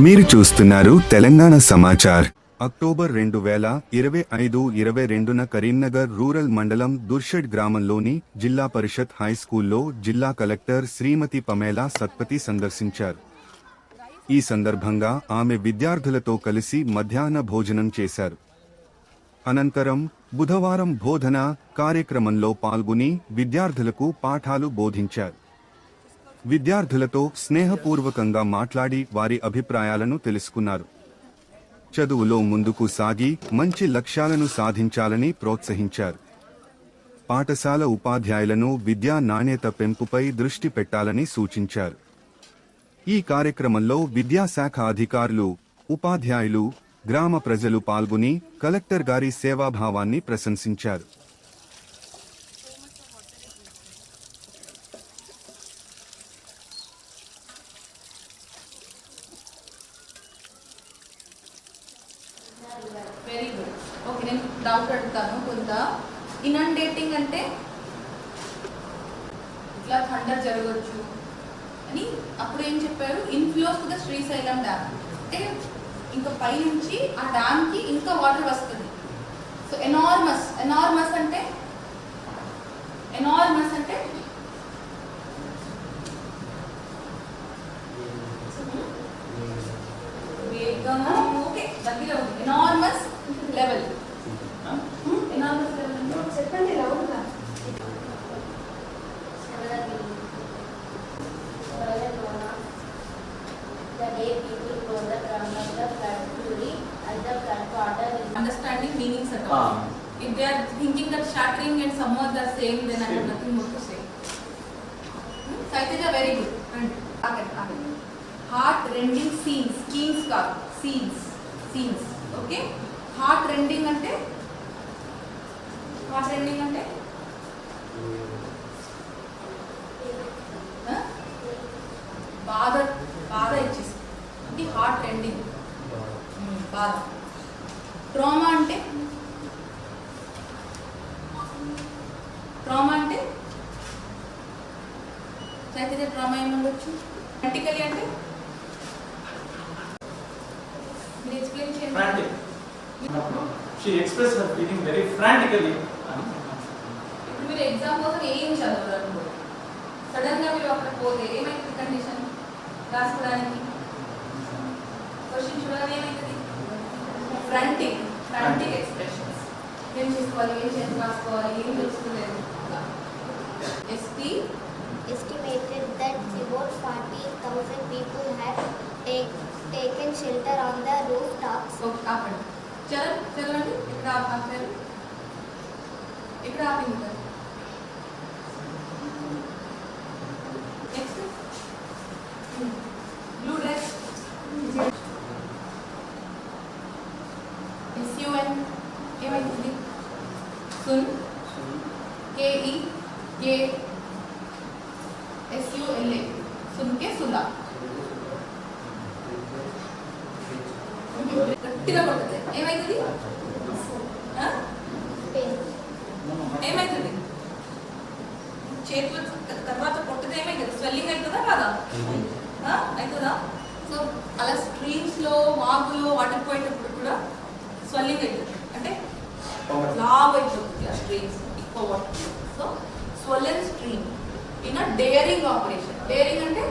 మీరు చూస్తున్నారు తెలంగాణ సమాచార్. అక్టోబర్ రెండు వేల ఇరవై ఐదు ఇరవై రెండున కరీంనగర్ రూరల్ మండలం దుర్షడ్ గ్రామంలోని జిల్లా పరిషత్ హై స్కూల్లో జిల్లా కలెక్టర్ శ్రీమతి పమేలా సత్పతి సందర్శించారు. ఈ సందర్భంగా ఆమె విద్యార్థులతో కలిసి మధ్యాహ్న భోజనం చేశారు. అనంతరం బుధవారం బోధన కార్యక్రమంలో పాల్గొని విద్యార్థులకు పాఠాలు బోధించారు. విద్యార్థులతో స్నేహపూర్వకంగా మాట్లాడి వారి అభిప్రాయాలను తెలుసుకున్నారు. చదువులో ముందుకు సాగి మంచి లక్ష్యాలను సాధించాలని ప్రోత్సహించారు. పాఠశాల ఉపాధ్యాయులను విద్యా నాణ్యత పెంపుపై దృష్టి పెట్టాలని సూచించారు. ఈ కార్యక్రమంలో విద్యాశాఖ అధికారులు ఉపాధ్యాయులు గ్రామ ప్రజలు పాల్గొని కలెక్టర్ గారి సేవాభావాన్ని ప్రశంసించారు. వెరీ గుడ్ ఓకే నేను డౌట్ అడుగుతాను. కొంత ఇనండేటింగ్ అంటే ఇట్లా థండర్ జరగవచ్చు అని అప్పుడు ఏం చెప్పారు? ఇన్ఫ్లోస్ ద శ్రీశైలం డ్యామ్ అంటే ఇంకా పైనుంచి ఆ డ్యామ్కి ఇంకా వాటర్ వస్తుంది. సో ఎనార్మస్ ఎనార్మస్ అంటే ఎనార్మస్ అంటే వేగంగా okay దగ్గర ఉంది ఎనార్మస్ లెవెల్ ఎనార్మస్ లెవెల్ అంటే చెప్పండి లౌడ్గా The day people go the ground of the flood to read as the flood water is understanding meanings at Ah. all. If they are thinking that shattering and some are the same, then I have nothing more to say. Hmm? Saitija, very good. And ఆగండి, ఆగండి. Heart rending scenes, scenes కాదు, scenes, Scenes. Okay heart rending అంటే? Heart rending అంటే? బాధ బాధ ఇచ్చేసి. Hmm, అంటే heart రెండింగ్ బాధ. ట్రామా అంటే? ట్రామా అంటే? చైతన్య ట్రామా ఏముండొచ్చు? ప్రాక్టికలీ అంటే? మీరు ఎక్స్ప్లెయిన్ చేయండి frantic. She expressed her feeling very frantically. ఇప్పుడు మీరు ఎగ్జామ్ కోసం ఏం చదవరు సడన్ గా మీరు అక్కడ పోతే ఏమైతుంది కండిషన్ రాసుకోవడానికి క్వశ్చన్ చూడాలి ఏమైతుంది ఫ్రంటిక్ ఫ్రంటిక్ ఎక్స్ప్రెషన్స్ ఏం చేసుకోవాలి ఏం చేసి రాసుకోవాలి ఏం తెలుసుకోలేదు ఎస్టీ estimated that about 40,000 people have take, taken shelter on the rooftops. Okay, आप पढ़ो। चलो चलो आंटी इकड़ा आप आप चलो इकड़ा आप इधर next blue dress S U N A Y C soon. K E K S U L A सुन के सुला ఏమైతుంది? ఆ? Pain. ఏమైతుంది? చేతులు తర్వాత కొట్టదు ఏమైతుంది స్వెల్లింగ్ అవుతుందా కాదా? అవుతుందా. సో అలా స్ట్రీమ్స్లో వాగులో వాటర్ పోయేటప్పుడు కూడా స్వెల్లింగ్ అవుతుంది. అంటే లావ్ అయిపోతుంది ఆ స్ట్రీమ్స్ ఎక్కువ water so swollen stream in daring operation daring అంటే?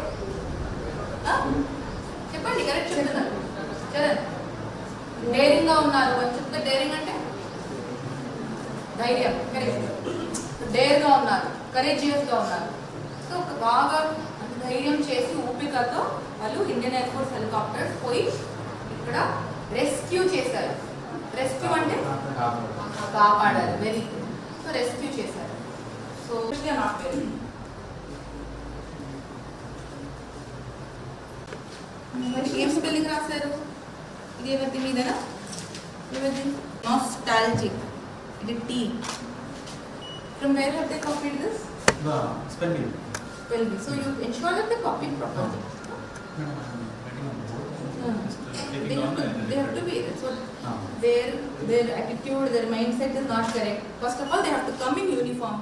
చెప్పండి కరెక్ట్ చెప్తున్నారు. చరణ్. డేరింగ్గా ఉన్నారు అని చెప్తే డేరింగ్ అంటే? ధైర్యం కరెక్ట్ డేర్గా ఉన్నారు కరేజియస్గా ఉన్నారు. సో బాగా ధైర్యం చేసి ఊపికతో వాళ్ళు ఇండియన్ ఎయిర్ ఫోర్స్ హెలికాప్టర్స్ పోయి ఇక్కడ రెస్క్యూ చేశారు. రెస్క్యూ అంటే? కాపాడారు వెరీ గుడ్. సో రెస్క్యూ చేశారు. సో నా పేరు. మరి ఏం స్పెల్లింగ్ రాశారు? ಇದೇ ಬರ್ತೀನಿ ಇದನ್ನು ಇವತ್ತಿನ ನಾಸ್ಟಾಲ್ಜಿಕ್ ಇದು tea From where have they copied this? No, spelling. Spelling. So you ensure that they copy properly. They have, to, they have to be. So their their attitude their mindset is not correct. First of all they have to come in uniform.